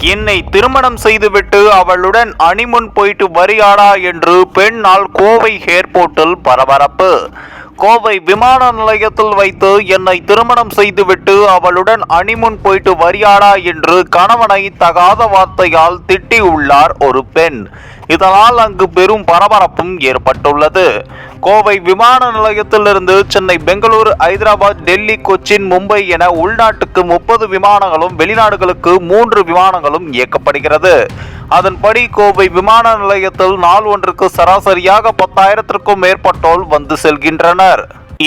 என்னை திருமணம் செய்துவிட்டு அவளுடன் அணிமுன் போயிட்டு வரியாடா என்று பெண்ணால் கோவை ஏர்போர்ட்டில் பரபரப்பு. கோவை விமான நிலையத்தில் வைத்து என்னை திருமணம் செய்துவிட்டு அவளுடன் அணிமுன் போயிட்டு வரியாடா என்று கணவனை தகாத வார்த்தையால் திட்டியுள்ளார் ஒரு பெண். இதனால் அங்கு பெரும் பரபரப்பும் ஏற்பட்டுள்ளது. கோவை விமான நிலையத்திலிருந்து சென்னை பெங்களூரு ஹைதராபாத் டெல்லி கொச்சின் மும்பை என உள்நாட்டுக்கு முப்பது விமானங்களும் வெளிநாடுகளுக்கு மூன்று விமானங்களும் இயக்கப்படுகிறது. அதன்படி கோவை விமான நிலையத்தில் நாள் ஒன்றுக்கு சராசரியாக பத்தாயிரத்திற்கும் மேற்பட்டோர் வந்து செல்கின்றனர்.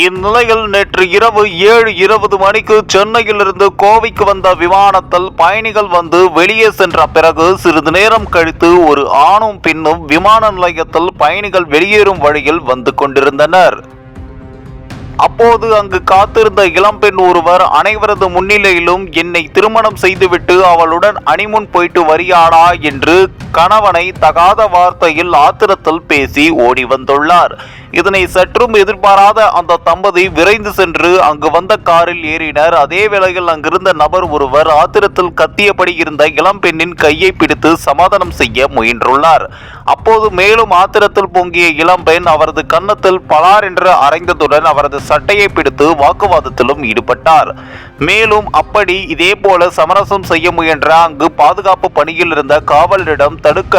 இந்நிலையில் நேற்று இரவு ஏழு இருபது மணிக்கு சென்னையிலிருந்து கோவைக்கு வந்த விமானத்தில் பயணிகள் வந்து வெளியே சென்ற பிறகு சிறிது நேரம் கழித்து ஒரு ஆணும் பெண்ணும் விமான நிலையத்தில் பயணிகள் வெளியேறும் வழியில் வந்து கொண்டிருந்தனர். அப்போது அங்கு காத்திருந்த இளம்பெண் ஒருவர் அனைவரது முன்னிலையிலும் என்னை திருமணம் செய்துவிட்டு அவளுடன் அணிமுன் போயிட்டு வரியானா என்று கணவனை தகாத வார்த்தையில் ஆத்திரத்தில் பேசி ஓடி வந்துள்ளார். இதனை சற்றும் எதிர்பாராத அந்த தம்பதி விரைந்து சென்று அங்கு வந்த காரில் ஏறினர். அதே வேளையில் அங்கிருந்த நபர் ஒருவர் ஆத்திரத்தில் கத்தியபடி இருந்த இளம்பெண்ணின் கையை பிடித்து சமாதானம் செய்ய முயன்றுள்ளார். அப்போது மேலும் ஆத்திரத்தில் பொங்கிய இளம்பெண் அவரது கன்னத்தில் பலார் என்று அரைந்ததுடன் அவரது சட்டையை பிடித்து வாக்குவாதத்திலும் ஈடுபட்டார். மேலும் அப்படி இதே போல சமரசம் செய்ய முயன்ற அங்கு பாதுகாப்பு பணியில் இருந்த காவலரிடம் தடுக்க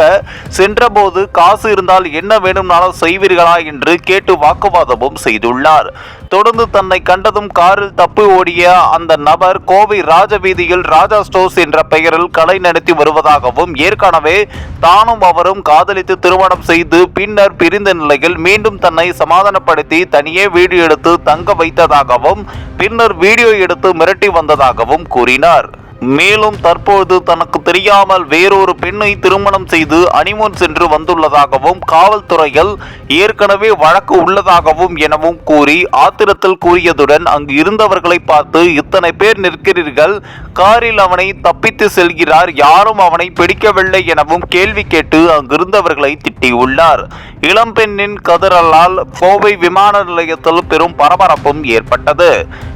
சென்றபோது காசு இருந்தால் என்ன வேணும்னாலும் செய்வீர்களா என்று கேட்டு வாக்குவாதமும் செய்துள்ளார். தொடர்ந்து தன்னை கண்டதும் காரில் தப்பி ஓடிய அந்த நபர் கோவை ராஜவீதியில் ராஜா ஸ்டோர்ஸ் என்ற பெயரில் கலை நடத்தி வருவதாகவும் ஏற்கனவே தானும் அவரும் காதலி காதலித்து திருமணம் செய்து பின்னர் பிரிந்த நிலையில் மீண்டும் தன்னை சமாதானப்படுத்தி தனியே வீடியோ எடுத்து தங்க வைத்ததாகவும் பின்னர் வீடியோ எடுத்து மிரட்டி வந்ததாகவும் கூறினார். மேலும் தற்போது தனக்கு தெரியாமல் வேறொரு பெண்ணை திருமணம் செய்து அனிமோன் சென்று வந்துள்ளதாகவும் காவல்துறையில் ஏற்கனவே வழக்கு உள்ளதாகவும் எனவும் கூறி ஆத்திரத்தில் கூறியதுடன் அங்கு இருந்தவர்களை பார்த்து இத்தனை பேர் நிற்கிறீர்கள் காரில் அவனை தப்பித்து செல்கிறார் யாரும் அவனை பிடிக்கவில்லை எனவும் கேள்வி கேட்டு அங்கிருந்தவர்களை திட்டியுள்ளார். இளம்பெண்ணின் கதறலால் கோவை விமான நிலையத்தில் பெரும் பரபரப்பும் ஏற்பட்டது.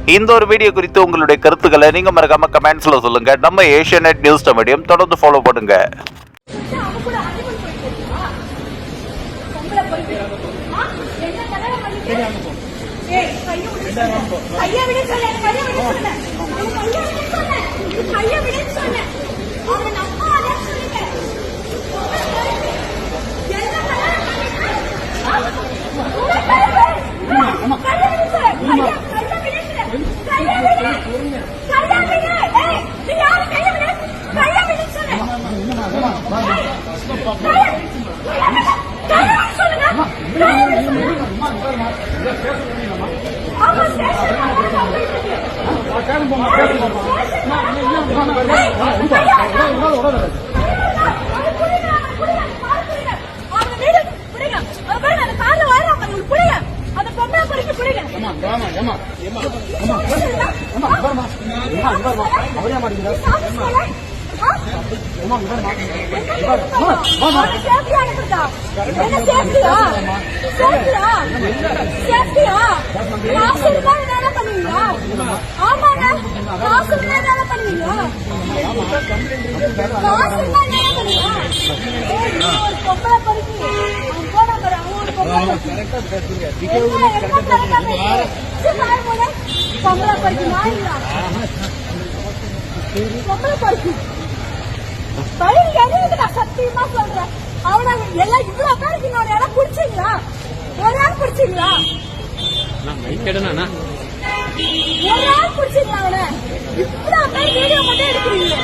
இந்த ஒரு வீடியோ குறித்து உங்களுடைய கருத்துக்களை நீங்க மறக்காம கமெண்ட்ஸ்ல சொல்லுங்க நம்ம ஏஷியநெட் நியூஸ் மீடியம் தொடர்ந்து ஃபாலோ பண்ணுங்க ஐயா விட அனிமல் போயிட்டு இருக்கா? பொம்பளை போயிட்டு ஆ? என்ன சொன்னேன். கையை விடு சொன்னேன், கையை விடு சொன்னேன். அவன் கையை விடு சொன்னேன். கையை விடுன்னு சொன்னேன். அவனை நம்பாதேன்னு சொல்லிட்டேன். பொம்பளை போயிட்டு. என்ன கல்யாணம் பண்ணிட்டு? ஆ? உன்னை கையை விடு. கையை விடு சொன்னேன். கையை- கையை விடு சொன்னேன். கையை விடு. கையை விடு. ஏய், நீ யாரு கையை விடு? கையை விடுன்னு சொன்னேன். ஏமா ஏமா ஏமா சேஃப்டியா ஏமா இருந்தா என்ன பண்ணுவீங்க ஏமா பொம்பளை பொறுக்கி அவன் பொம்பளை படிக்கும் பயிர் நான் சத்தியமா சொல்றேன். அவனை எல்லாம் இவ்வளவு பேருக்கு இன்னொரு இடம் பிடிச்சீங்களா? ஒரு ஆள் பிடிச்சீங்களா? ஒரு ஆள் பிடிச்சீங்களா அவனை இவ்வளவு பேர் வீடியோ மட்டும் எடுக்கிறீங்க.